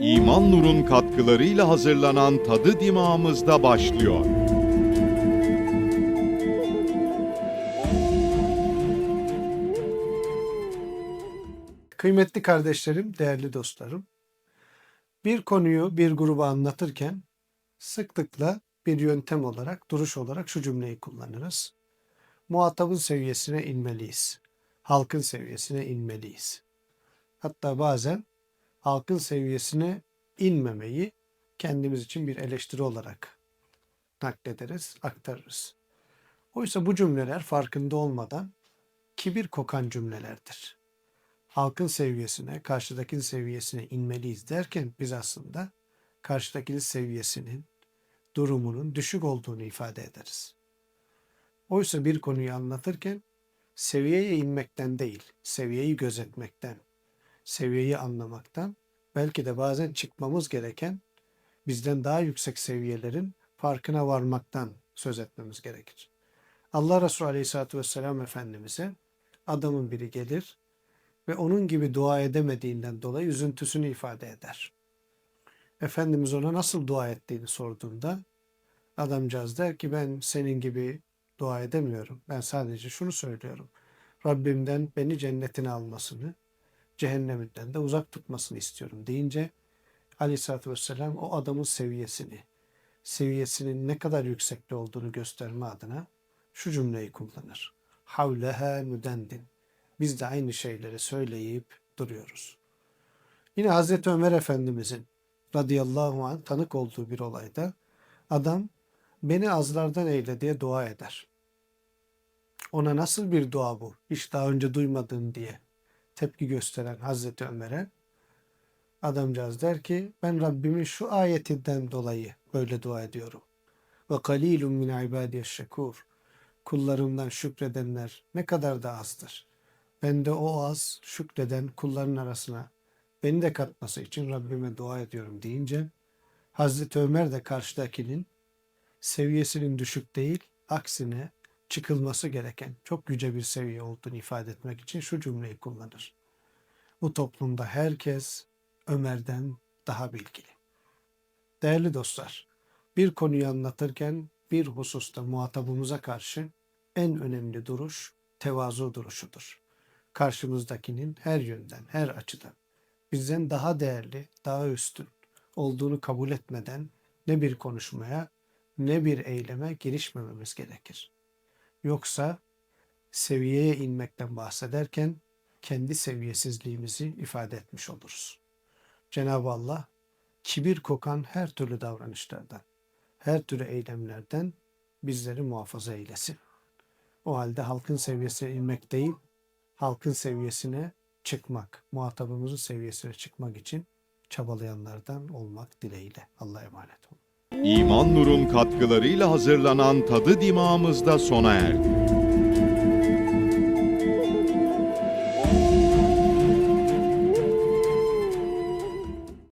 İman Nur'un katkılarıyla hazırlanan Tadı Dimağımızda başlıyor. Kıymetli kardeşlerim, değerli dostlarım. Bir konuyu bir gruba anlatırken sıklıkla bir yöntem olarak, duruş olarak şu cümleyi kullanırız. Muhatabın seviyesine inmeliyiz. Halkın seviyesine inmeliyiz. Hatta bazen halkın seviyesine inmemeyi kendimiz için bir eleştiri olarak naklederiz, aktarırız. Oysa bu cümleler farkında olmadan kibir kokan cümlelerdir halkın seviyesine, karşıdakinin seviyesine inmeliyiz derken biz aslında karşıdakinin seviyesinin, durumunun düşük olduğunu ifade ederiz. Oysa bir konuyu anlatırken seviyeye inmekten değil, seviyeyi gözetmekten, seviyeyi anlamaktan, belki de bazen çıkmamız gereken bizden daha yüksek seviyelerin farkına varmaktan söz etmemiz gerekir. Allah Resulü Aleyhisselatü Vesselam Efendimiz'e adamın biri gelir, ve onun gibi dua edemediğinden dolayı üzüntüsünü ifade eder. Efendimiz ona nasıl dua ettiğini sorduğunda adamcağız der ki ben senin gibi dua edemiyorum. Ben sadece şunu söylüyorum. Rabbimden beni cennetine almasını, cehenneminden de uzak tutmasını istiyorum deyince Aleyhisselatü Vesselam o adamın seviyesini, seviyesinin ne kadar yüksekte olduğunu gösterme adına şu cümleyi kullanır. Havleha müdendin biz de aynı şeyleri söyleyip duruyoruz. Yine Hazreti Ömer Efendimizin radıyallahu anh tanık olduğu bir olayda adam beni azlardan eyle diye dua eder. Ona nasıl bir dua bu? Hiç daha önce duymadın diye tepki gösteren Hazreti Ömer'e adamcağız der ki ben Rabbimin şu ayetinden dolayı böyle dua ediyorum. Ve kalilun min ibadiyeş şekur. Kullarımdan şükredenler ne kadar da azdır. Ben de o az şükreden kulların arasına beni de katması için Rabbime dua ediyorum deyince Hazreti Ömer de karşıdakinin seviyesinin düşük değil, aksine çıkılması gereken çok yüce bir seviye olduğunu ifade etmek için şu cümleyi kullanır. Bu toplumda herkes Ömer'den daha bilgili. Değerli dostlar, bir konuyu anlatırken bir hususta muhatabımıza karşı en önemli duruş tevazu duruşudur karşımızdakinin her yönden, her açıdan bizden daha değerli, daha üstün olduğunu kabul etmeden ne bir konuşmaya ne bir eyleme girişmememiz gerekir. Yoksa seviyeye inmekten bahsederken kendi seviyesizliğimizi ifade etmiş oluruz. Cenab-ı Allah kibir kokan her türlü davranışlardan, her türlü eylemlerden bizleri muhafaza eylesin. O halde halkın seviyesine inmek değil, halkın seviyesine çıkmak, muhatabımızın seviyesine çıkmak için çabalayanlardan olmak dileğiyle. Allah'a emanet olun. İman Nur'un katkılarıyla hazırlanan Tadı Dimağımızda sona erdi.